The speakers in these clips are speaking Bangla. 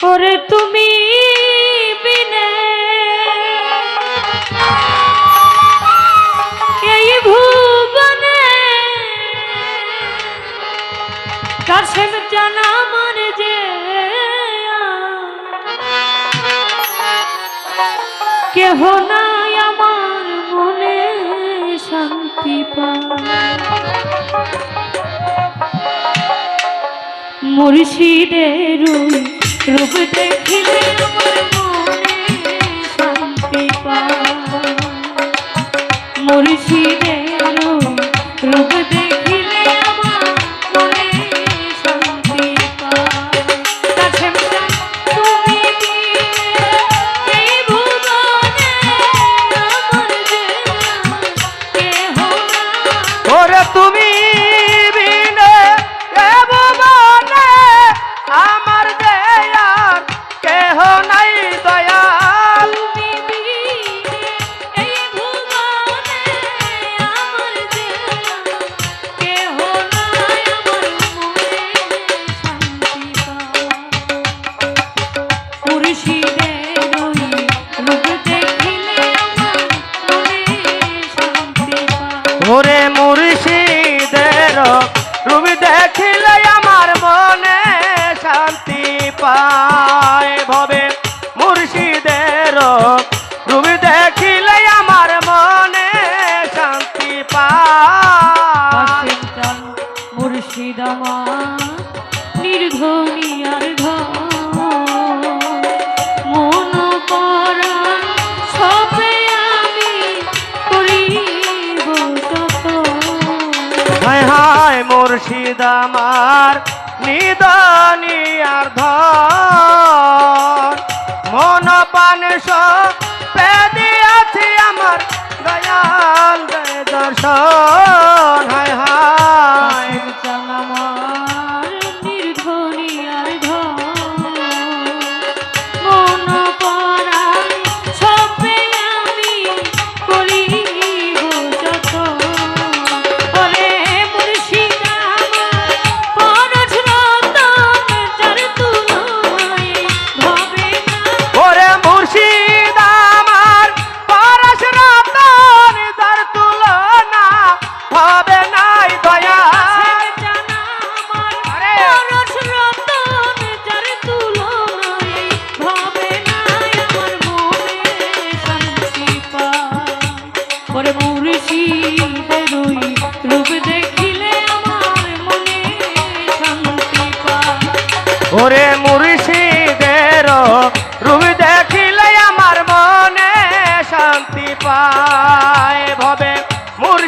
ওরে তুমি বিনে এই ভুবনে কাশেম জানা মনে যে কেহ নাই আমার মনে শান্তি পায় মুর্শিদের রূপ দেখিলে আমার মনে শান্তি মুর্শিদের পায় ভবে মুর্শিদের রূপ। দেখিলে আমার মনে শান্তি পায়। মুর্শিদ আমার নির্ধনী আর মন করিব হায় হায় মুর্শিদ আমার নিদানি আর ধন মন পান পেদিয়াছি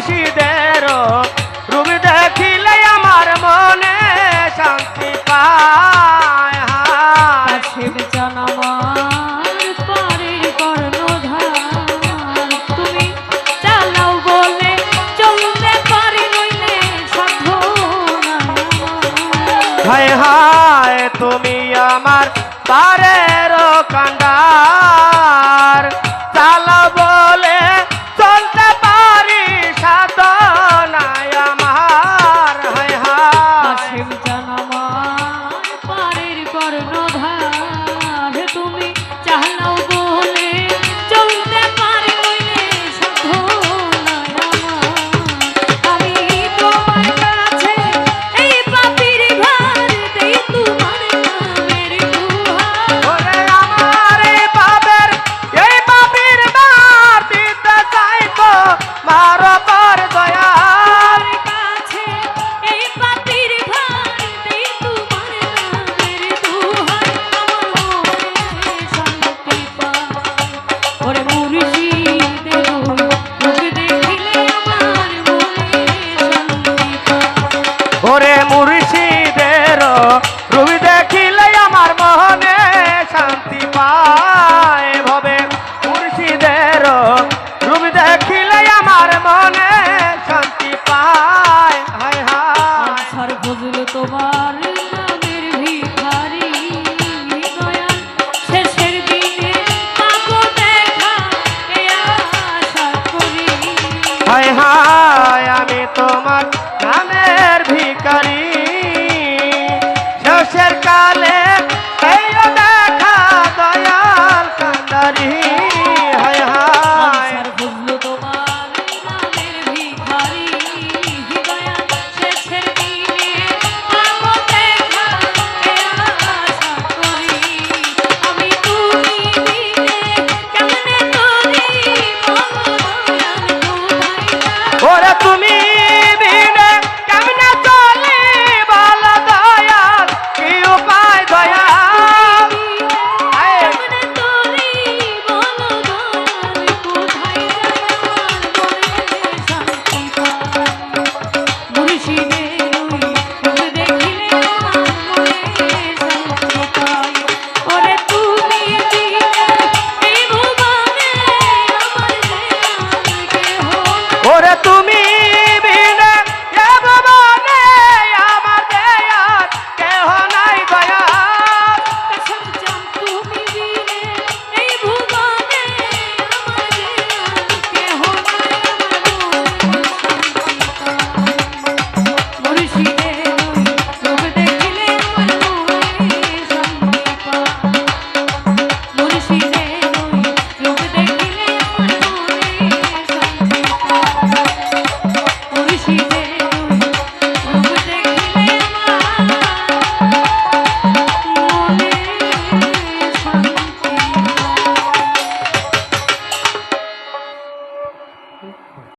মুর্শিদের রূপ দেখিলে আমার মনে শান্তি পায়। চান আমার পারের কর্ণধার। তুমি চালাও বলে চলতে পারি নইলে হায় হায় তুমি আমার পারের কান্ডা ওরা তুমি